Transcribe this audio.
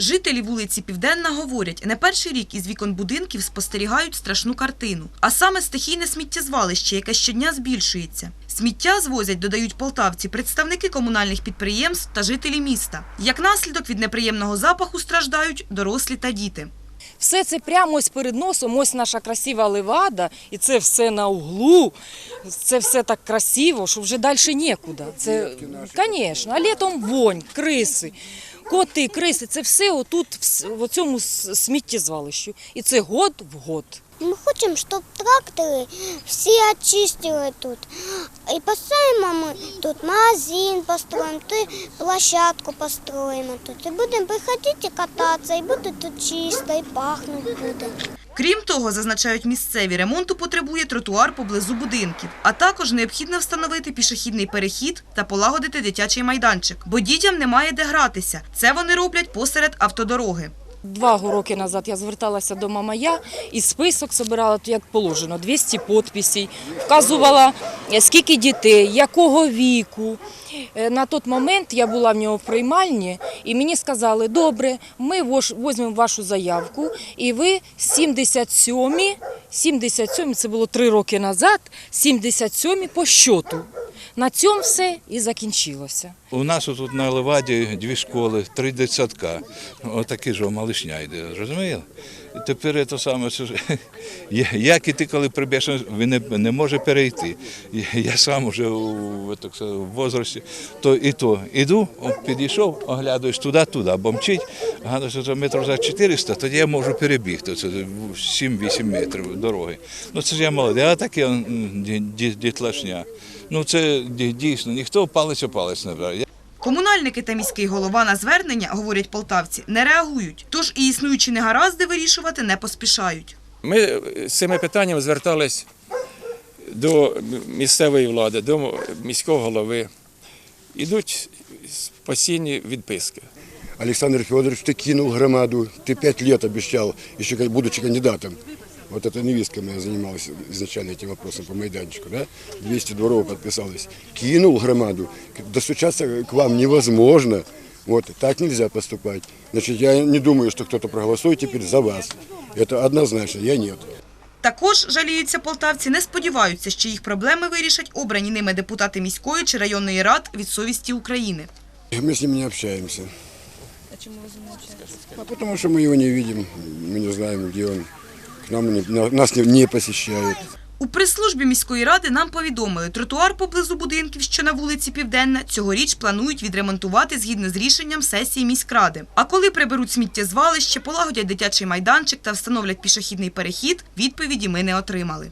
Жителі вулиці Південна говорять, не перший рік із вікон будинків спостерігають страшну картину. А саме стихійне сміттєзвалище, яке щодня збільшується. Сміття звозять, додають полтавці, представники комунальних підприємств та жителі міста. Як наслідок від неприємного запаху страждають дорослі та діти. Все це прямо ось перед носом, ось наша красива левада, і це все на углу. Це все так красиво, що вже далі нікуди. Це, звісно, а літом вонь, криси, коти, криси, це все отут, в- в цьому сміттєзвалищу. І це год в год. Мы хотим, чтобы тракторы все очистили тут. И поставим мы тут магазин построим, тут площадку построим тут. И будем приходить и кататься, и будет тут чисто, и пахнуть будет. Крім того, зазначають місцеві, ремонту потребує тротуар поблизу будинків, а також необхідно встановити пішохідний перехід та полагодити дитячий майданчик, бо дітям немає де гратися. Це вони роблять посеред автодороги. Два роки назад я зверталася до Мамая і список збирала, як положено, 200 підписей, вказувала, е, скільки дітей, якого віку. Е, На той момент я була в нього в приймальні, і мені сказали, добре, ми візьмемо вашу заявку, і ви 77, 77, це було три роки назад, 77 по щоту. На цьому все і закінчилося. У нас тут на Леваді дві школи, три дитсадка. Отакі ж малишня йде, розумієте? Тепер це саме, як і ти, коли прибіжеш, він не, не може перейти. Я- Я сам вже так, в возрасті, то і то іду, підійшов, оглядуюсь туди-туди, бо мчить, гадаю, що це метрів за 400, тоді я можу перебігти, це 7-8 метрів дороги. Ну це ж я молодий, а ді- ді- дітлашня. Ну це дійсно, ніхто палець о палець не бере. Комунальники та міський голова на звернення, говорять полтавці, не реагують, тож і існуючі негаразди вирішувати не поспішають. Ми з цими питаннями звертались до місцевої влади, до міського голови. Ідуть постійні відписки. Александр Федорович, ты кинул громаду, ты пять обещал, еще будучи кандидатом. Вот эта невестка моя занималась изначально этим вопросом по майданчику, да? 200 дворов подписалось. Кинул громаду, достучаться к вам невозможно. Вот, так нельзя поступать. Значит, я не думаю, что кто-то проголосует теперь за вас. Это однозначно, я нет. Також, жаліються полтавці, не сподіваються, що їх проблеми вирішать обрані ними депутати міської чи районної рад від совісті України. Мы с ним не общаемся. А почему вы с ним не общаетесь? А потому что мы его не видим, мы не знаем, где он. Нам не- на- нас не- не посещают. У прес-службі міської ради нам повідомили, тротуар поблизу будинків, що на вулиці Південна, цьогоріч планують відремонтувати згідно з рішенням сесії міськради. А коли приберуть сміттєзвалище, полагодять дитячий майданчик та встановлять пішохідний перехід, відповіді ми не отримали.